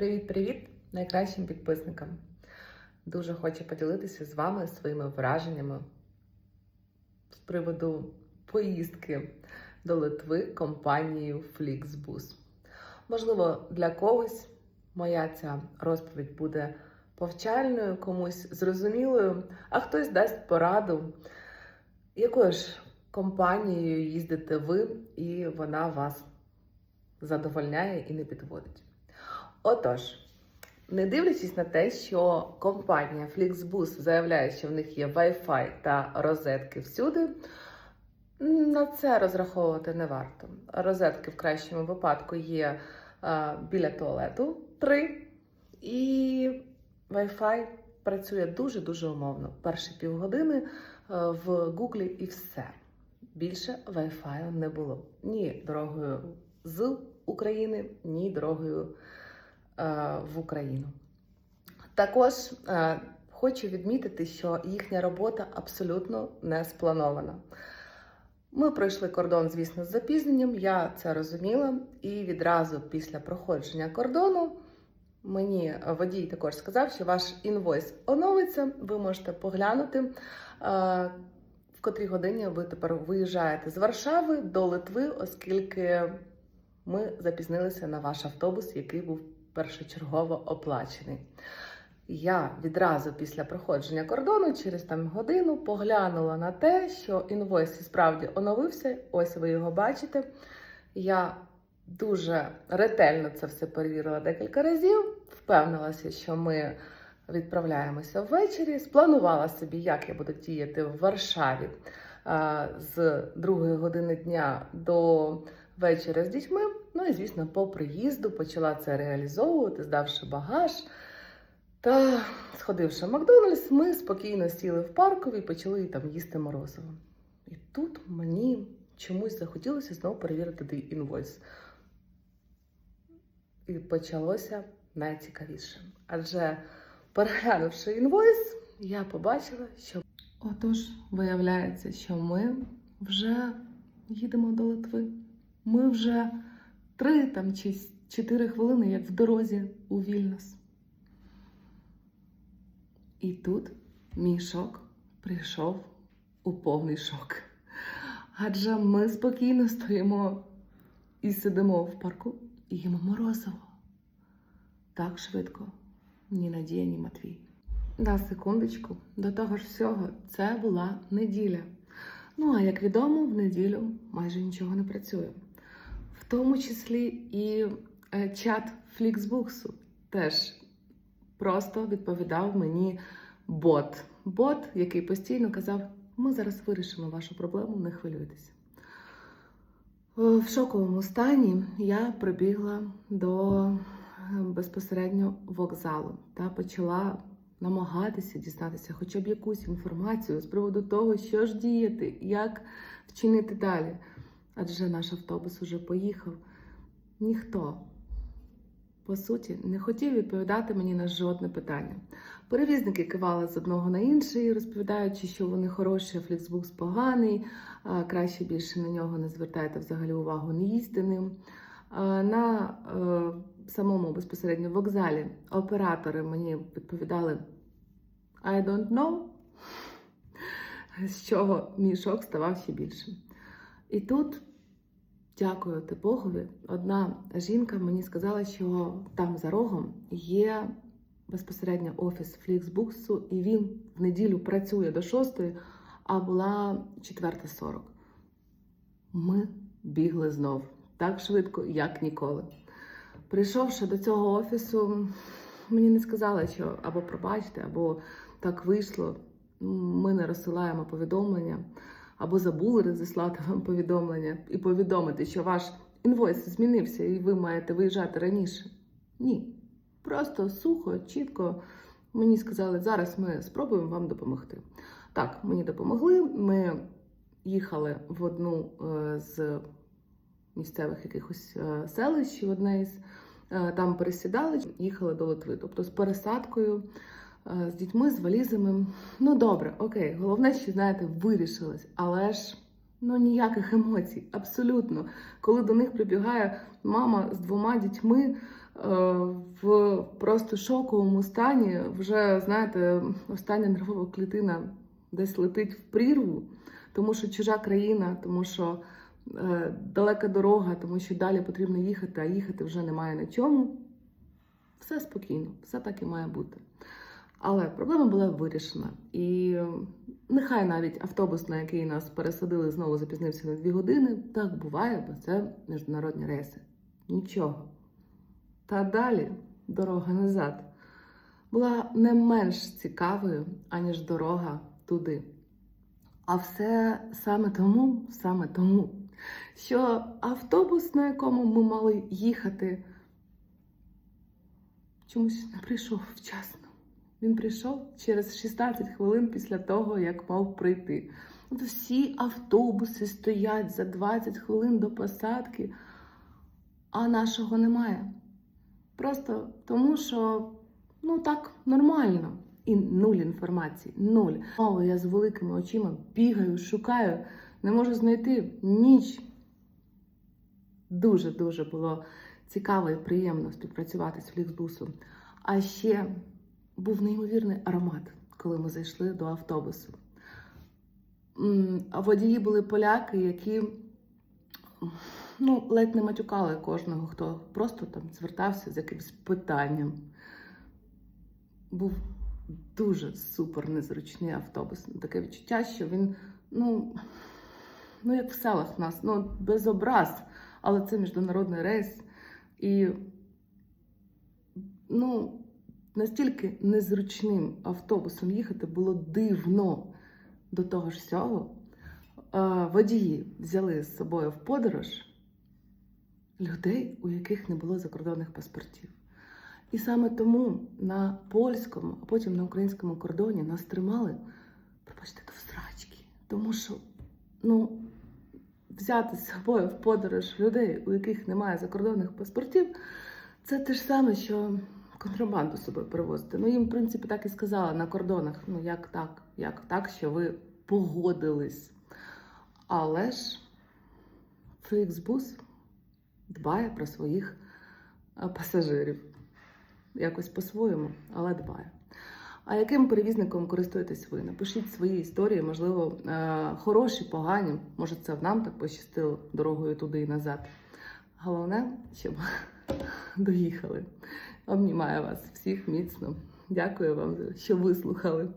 Привіт-привіт найкращим підписникам. Дуже хочу поділитися з вами своїми враженнями з приводу поїздки до Литви компанією Flixbus. Можливо, для когось моя ця розповідь буде повчальною, комусь зрозумілою, а хтось дасть пораду, якою ж компанією їздите ви, і вона вас задовольняє і не підводить. Отож, не дивлячись на те, що компанія Flixbus заявляє, що в них є Wi-Fi та розетки всюди, на це розраховувати не варто. Розетки в кращому випадку є а, біля туалету три, і Wi-Fi працює дуже-дуже умовно. Перші півгодини а, в Гуглі і все. Більше Wi-Fi не було ні дорогою з України, ні дорогою е, в Україну. Також е, хочу відмітити, що їхня робота абсолютно не спланована. Ми пройшли кордон, звісно, з запізненням, я це розуміла, і відразу після проходження кордону мені водій також сказав, що ваш інвойс оновиться, ви можете поглянути, е, в котрій годині ви тепер виїжджаєте з Варшави до Литви, оскільки ми запізнилися на ваш автобус, який був першочергово оплачений. Я відразу після проходження кордону, через там годину, поглянула на те, що інвойс справді оновився. Ось ви його бачите. Я дуже ретельно це все перевірила декілька разів, впевнилася, що ми відправляємося ввечері. Спланувала собі, як я буду діяти в Варшаві з другої години дня до вечора з дітьми. Ну і, звісно, по приїзду почала це реалізовувати, здавши багаж. Та, сходивши в Макдональдс, ми спокійно сіли в паркові і почали там їсти морозиво. І тут мені чомусь захотілося знову перевірити інвойс. І почалося найцікавіше. Адже переглянувши інвойс, я побачила, що отож, виявляється, що ми вже їдемо до Литви. Ми вже три там чи чотири хвилини, як в дорозі у Вільнюс. І тут мій шок прийшов у повний шок. Адже ми спокійно стоїмо і сидимо в парку і їмо морозиво. Так швидко. Ні Надія, ні Матвій. На секундочку, до того ж всього, це була неділя. Ну, а як відомо, в неділю майже нічого не працює. Тому числі і е, чат Фліксбуксу теж просто відповідав мені бот. Бот, який постійно казав: ми зараз вирішимо вашу проблему, не хвилюйтеся. Е, В шоковому стані я прибігла до е, безпосередньо вокзалу та почала намагатися дізнатися хоча б якусь інформацію з приводу того, що ж діяти, як вчинити далі. Адже наш автобус уже поїхав. Ніхто, по суті, не хотів відповідати мені на жодне питання. Перевізники кивали з одного на інший, розповідаючи, що вони хороші, а Фліксбукс поганий, краще більше на нього не звертайте взагалі увагу, не їсти ним. На е, самому безпосередньо вокзалі оператори мені відповідали I don't know, з чого мій шок ставав ще більшим. І тут, дякувати Богові, одна жінка мені сказала, що там за рогом є безпосередньо офіс Фліксбуксу, і він в неділю працює до 6, а була 4.40. Ми бігли знов так швидко, як ніколи. Прийшовши до цього офісу, мені не сказали, що або пробачте, або так вийшло. Ми не розсилаємо повідомлення, або забули розіслати вам повідомлення і повідомити, що ваш інвойс змінився і ви маєте виїжджати раніше. Ні. Просто сухо, чітко мені сказали, зараз ми спробуємо вам допомогти. Так, мені допомогли. Ми їхали в одну е, з місцевих якихось е, селищ, одне із е, там пересідали, їхали до Литви, тобто з пересадкою, з дітьми, з валізами. Ну добре, окей, головне, що знаєте, вирішилось, але ж. Ну, ніяких емоцій, абсолютно. Коли до них прибігає мама з двома дітьми, в просто шоковому стані. Вже знаєте, остання нервова клітина десь летить в прірву, тому що чужа країна, тому що е, далека дорога, тому що далі потрібно їхати, а їхати вже немає на чому. Все спокійно, все так і має бути. Але проблема була вирішена. І нехай навіть автобус, на який нас пересадили, знову запізнився на дві години. Так буває, бо це міжнародні рейси. Нічого. Та далі дорога назад була не менш цікавою, аніж дорога туди. А все саме тому, саме тому, що автобус, на якому ми мали їхати, чомусь не прийшов вчасно. Він прийшов через 16 хвилин після того, як мав прийти. От всі автобуси стоять за 20 хвилин до посадки, а нашого немає. Просто тому, що ну так нормально. І нуль інформації, нуль. Знову я з великими очима бігаю, шукаю, не можу знайти ніч. Дуже-дуже було цікаво і приємно співпрацювати з Фліксбусом. А ще був неймовірний аромат, коли ми зайшли до автобусу. А водії були поляки, які ну, ледь не матюкали кожного, хто просто там звертався з якимось питанням. Був дуже супер незручний автобус. Таке відчуття, що він, ну, ну як в селах в нас, ну, без образ, але це міжнародний рейс. І ну, настільки незручним автобусом їхати було дивно до того ж всього. Е, Водії взяли з собою в подорож людей, у яких не було закордонних паспортів. І саме тому на польському, а потім на українському кордоні нас тримали, пробачте, до всрачки. Тому що, ну, взяти з собою в подорож людей, у яких немає закордонних паспортів, це те ж саме, що контрабанду з собою перевозити. Ну, їм, в принципі, так і сказали на кордонах. Ну, як так? Як так, що ви погодились? Але ж Фліксбус дбає про своїх е, пасажирів. Якось по-своєму, але дбає. А яким перевізником користуєтесь ви? Напишіть свої історії, можливо, е, хороші, погані. Може, це нам так пощастило дорогою туди і назад. Головне, щоб доїхали. Обнімаю вас всіх міцно. Дякую вам, що вислухали.